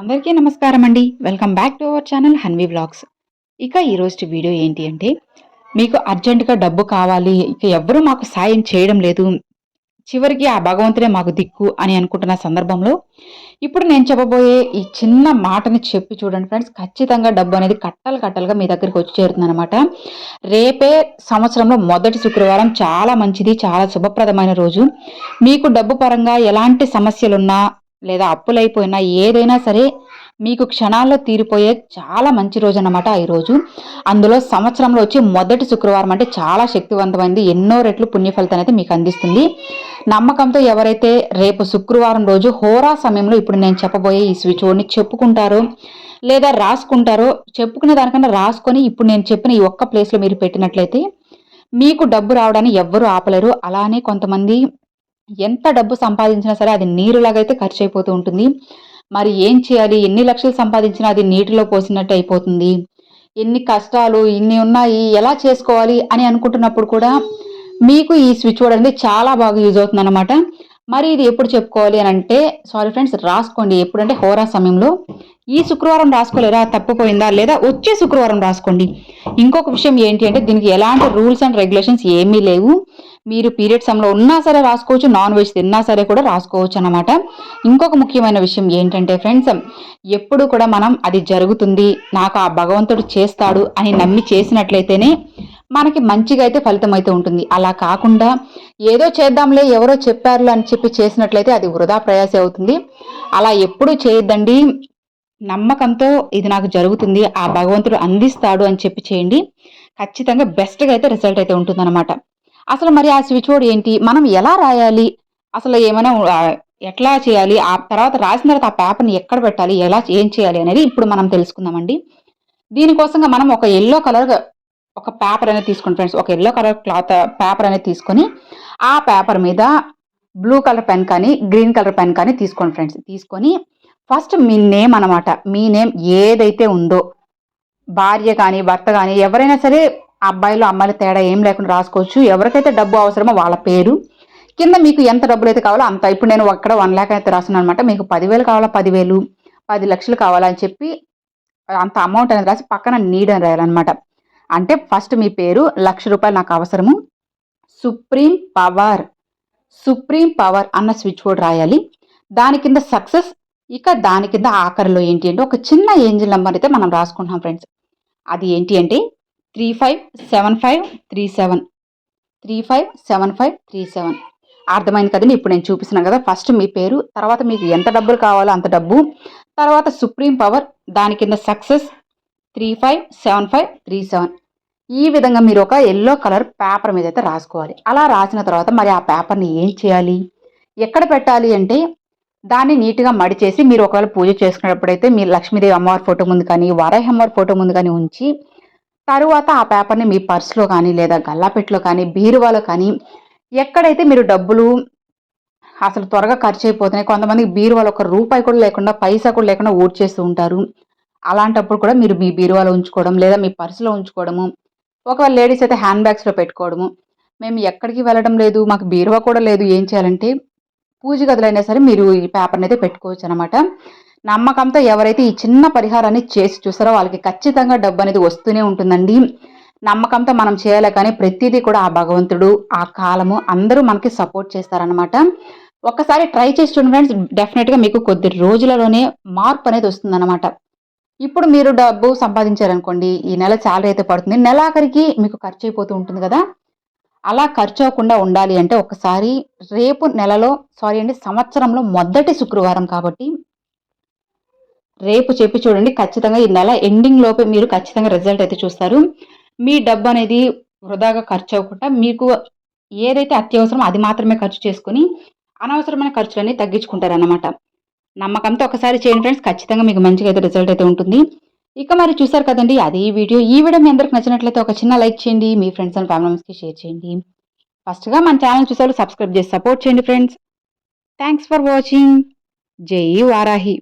అందరికీ నమస్కారం అండి welcome back to our channel Hanvi blogs ఇక ఈరోజు వీడియో ఏంటి అంటే మీకు అర్జెంటుగా డబ్బు కావాలి ఇక ఎవ్వరూ మాకు సాయం చేయడం లేదు చివరికి ఆ భగవంతుడే మాకు దిక్కు అని అనుకుంటున్న సందర్భంలో ఇప్పుడు నేను చెప్పబోయే ఈ చిన్న మాటని చెప్పి చూడండి ఫ్రెండ్స్ ఖచ్చితంగా డబ్బు అనేది కట్టలు కట్టలుగా మీ దగ్గరికి వచ్చి చేరుతుంది అనమాట రేపే సంవత్సరంలో మొదటి శుక్రవారం చాలా మంచిది చాలా శుభప్రదమైన రోజు. మీకు డబ్బు పరంగా ఎలాంటి సమస్యలున్నా లేదా అప్పులైపోయినా ఏదైనా సరే మీకు క్షణాల్లో తీరిపోయే చాలా మంచి రోజు అన్నమాట ఈ రోజు అందులో సంవత్సరంలో వచ్చి మొదటి శుక్రవారం అంటే చాలా శక్తివంతమైంది. ఎన్నో రెట్లు పుణ్యఫలితం అయితే మీకు అందిస్తుంది. నమ్మకంతో ఎవరైతే రేపు శుక్రవారం రోజు హోరా సమయంలో ఇప్పుడు నేను చెప్పబోయే ఈ స్విచ్ బోర్డ్ని చెప్పుకుంటారో లేదా రాసుకుంటారో చెప్పుకునే దానికన్నా రాసుకొని ఇప్పుడు నేను చెప్పిన ఈ ఒక్క ప్లేస్లో మీరు పెట్టినట్లయితే మీకు డబ్బు రావడాన్ని ఎవ్వరూ ఆపలేరు. అలానే కొంతమంది ఎంత డబ్బు సంపాదించినా సరే అది నీరులాగైతే ఖర్చు అయిపోతూ ఉంటుంది. మరి ఏం చేయాలి? ఎన్ని లక్షలు సంపాదించినా అది నీటిలో పోసినట్టు అయిపోతుంది. ఎన్ని కష్టాలు ఇన్ని ఉన్నాయి ఎలా చేసుకోవాలి అని అనుకుంటున్నప్పుడు కూడా మీకు ఈ స్విచ్ బోర్డ్ అనేది చాలా బాగా యూజ్ అవుతుంది అనమాట మరి ఇది ఎప్పుడు చెప్పుకోవాలి అని అంటే సారీ ఫ్రెండ్స్ రాసుకోండి. ఎప్పుడంటే హోరా సమయంలో. ఈ శుక్రవారం రాసుకోలేరా తప్పిపోయిందా? లేదా వచ్చే శుక్రవారం రాసుకోండి. ఇంకొక విషయం ఏంటి అంటే దీనికి ఎలాంటి రూల్స్ అండ్ రెగ్యులేషన్స్ ఏమీ లేవు. మీరు పీరియడ్ సమయంలో ఉన్నా సరే రాసుకోవచ్చు నాన్ వెజ్ తిన్నా సరే కూడా రాసుకోవచ్చు అనమాట ఇంకొక ముఖ్యమైన విషయం ఏంటంటే ఫ్రెండ్స్ ఎప్పుడు కూడా మనం అది జరుగుతుంది నాకు ఆ భగవంతుడు చేస్తాడు అని నమ్మి చేసినట్లయితేనే మనకి మంచిగా అయితే ఫలితం అయితే ఉంటుంది. అలా కాకుండా ఏదో చేద్దాంలే ఎవరో చెప్పారు అని చెప్పి చేసినట్లయితే అది వృధా ప్రయాస అవుతుంది. అలా ఎప్పుడు చేయొద్దండి. నమ్మకంతో ఇది నాకు జరుగుతుంది ఆ భగవంతుడు అందిస్తాడు అని చెప్పి చేయండి. ఖచ్చితంగా బెస్ట్గా అయితే రిజల్ట్ అయితే ఉంటుందన్నమాట. అసలు మరి ఆ స్విచ్ బోర్డ్ ఏంటి? మనం ఎలా రాయాలి? అసలు ఏమైనా ఎట్లా చేయాలి? ఆ తర్వాత రాసిన తర్వాత ఆ పేపర్ని ఎక్కడ పెట్టాలి? ఎలా ఏం చేయాలి అనేది ఇప్పుడు మనం తెలుసుకుందామండి. దీనికోసంగా మనం ఒక ఎల్లో కలర్ ఒక పేపర్ అనేది తీసుకోండి ఫ్రెండ్స్. ఒక ఎల్లో కలర్ క్లాత్ పేపర్ అనేది తీసుకొని ఆ పేపర్ మీద బ్లూ కలర్ పెన్ కానీ గ్రీన్ కలర్ పెన్ కానీ తీసుకోండి ఫ్రెండ్స్. తీసుకొని ఫస్ట్ మీ నేమ్ అనమాట మీ నేమ్ ఏదైతే ఉందో భార్య కానీ భర్త కానీ ఎవరైనా సరే అబ్బాయిలు అమ్మాయిలు తేడా ఏం లేకుండా రాసుకోవచ్చు. ఎవరికైతే డబ్బు అవసరమో వాళ్ళ పేరు. కింద మీకు ఎంత డబ్బులు అయితే కావాలో అంత. ఇప్పుడు నేను అక్కడ వన్ ల్యాక్ అయితే రాస్తున్నాను అనమాట మీకు పదివేలు కావాలా? పదివేలు. పది లక్షలు కావాలని చెప్పి అంత అమౌంట్ అనేది రాసి పక్కన నీడ్ అని రాయాలన్నమాట. అంటే ఫస్ట్ మీ పేరు లక్ష రూపాయలు నాకు అవసరము. సుప్రీం పవర్ సుప్రీం పవర్ అన్న స్విచ్ బోర్డ్ రాయాలి. దాని కింద సక్సెస్ ఇక దాని కింద ఆఖరిలో ఏంటి అంటే ఒక చిన్న ఏంజిల్ నెంబర్ అయితే మనం రాసుకుంటున్నాం ఫ్రెండ్స్ అది ఏంటి అంటే three five seven five three seven. Three five seven five three seven. అర్థమైంది కదండి? ఇప్పుడు నేను చూపిస్తున్నాను కదా. ఫస్ట్ మీ పేరు తర్వాత మీకు ఎంత డబ్బులు కావాలో అంత డబ్బు తర్వాత సుప్రీం పవర్ దాని కింద success three five seven five three seven. ఈ విధంగా మీరు ఒక ఎల్లో కలర్ పేపర్ మీద అయితే రాసుకోవాలి. అలా రాసిన తర్వాత మరి ఆ పేపర్ని ఏం చేయాలి? ఎక్కడ పెట్టాలి అంటే దాన్ని నీట్గా మడిచేసి మీరు ఒకవేళ పూజ చేసుకునేటప్పుడైతే మీరు లక్ష్మీదేవి అమ్మవారి ఫోటో ముందు కానీ వారాహి అమ్మవారి ఫోటో ముందు కానీ ఉంచి తరువాత ఆ పేపర్ని మీ పర్స్లో కానీ లేదా గల్లాపెట్లో కానీ బీరువాలో కానీ ఎక్కడైతే మీరు డబ్బులు అసలు త్వరగా ఖర్చు అయిపోతున్నాయి కొంతమంది బీరువాలో ఒక రూపాయి కూడా లేకుండా పైసా కూడా లేకుండా ఓట్ చేస్తూ ఉంటారు. అలాంటప్పుడు కూడా మీరు మీ బీరువాలో ఉంచుకోవడం లేదా మీ పర్సులో ఉంచుకోవడము ఒకవేళ లేడీస్ అయితే హ్యాండ్ బ్యాగ్స్లో పెట్టుకోవడము మేము ఎక్కడికి వెళ్ళడం లేదు మాకు బీరువా కూడా లేదు ఏం చేయాలంటే పూజ గదులైనా సరే మీరు ఈ పేపర్ని అయితే పెట్టుకోవచ్చు అనమాట నమ్మకంతో ఎవరైతే ఈ చిన్న పరిహారాన్ని చేసి చూసారో వాళ్ళకి ఖచ్చితంగా డబ్బు అనేది వస్తూనే ఉంటుందండి. నమ్మకంతో మనం చేయాలి కానీ ప్రతిదీ కూడా ఆ భగవంతుడు ఆ కాలము అందరూ మనకి సపోర్ట్ చేస్తారనమాట ఒకసారి ట్రై చేసి చూడండి ఫ్రెండ్స్ డెఫినెట్గా మీకు కొద్ది రోజులలోనే మార్పు అనేది వస్తుందన్నమాట. ఇప్పుడు మీరు డబ్బు సంపాదించారనుకోండి ఈ నెల శాలరీ అయితే పడుతుంది నెలాఖరికి మీకు ఖర్చు అయిపోతూ ఉంటుంది కదా. అలా ఖర్చు అవ్వకుండా ఉండాలి అంటే ఒకసారి రేపు నెలలో సారీ అండి సంవత్సరంలో మొదటి శుక్రవారం కాబట్టి రేపు చెప్పి చూడండి. ఖచ్చితంగా ఈ నెల ఎండింగ్ లోపే మీరు ఖచ్చితంగా రిజల్ట్ అయితే చూస్తారు. మీ డబ్బు అనేది వృధాగా ఖర్చు అవ్వకుండా మీకు ఏదైతే అత్యవసరం అది మాత్రమే ఖర్చు చేసుకుని అనవసరమైన ఖర్చులన్నీ తగ్గించుకుంటారన్నమాట. నమ్మకంతో ఒకసారి చేయండి ఫ్రెండ్స్ ఖచ్చితంగా మీకు మంచిగా అయితే రిజల్ట్ అయితే ఉంటుంది. ఇక మరి చూసారు కదండి అదే వీడియో. ఈ వీడియో మీ అందరికి నచ్చినట్లయితే ఒక చిన్న లైక్ చేయండి. మీ ఫ్రెండ్స్ అండ్ ఫ్యామిలీ మెంబర్స్కి షేర్ చేయండి. ఫస్ట్గా మన ఛానల్ చూసారు సబ్స్క్రైబ్ చేసి సపోర్ట్ చేయండి ఫ్రెండ్స్ థ్యాంక్స్ ఫర్ వాచింగ్ జై వారాహి.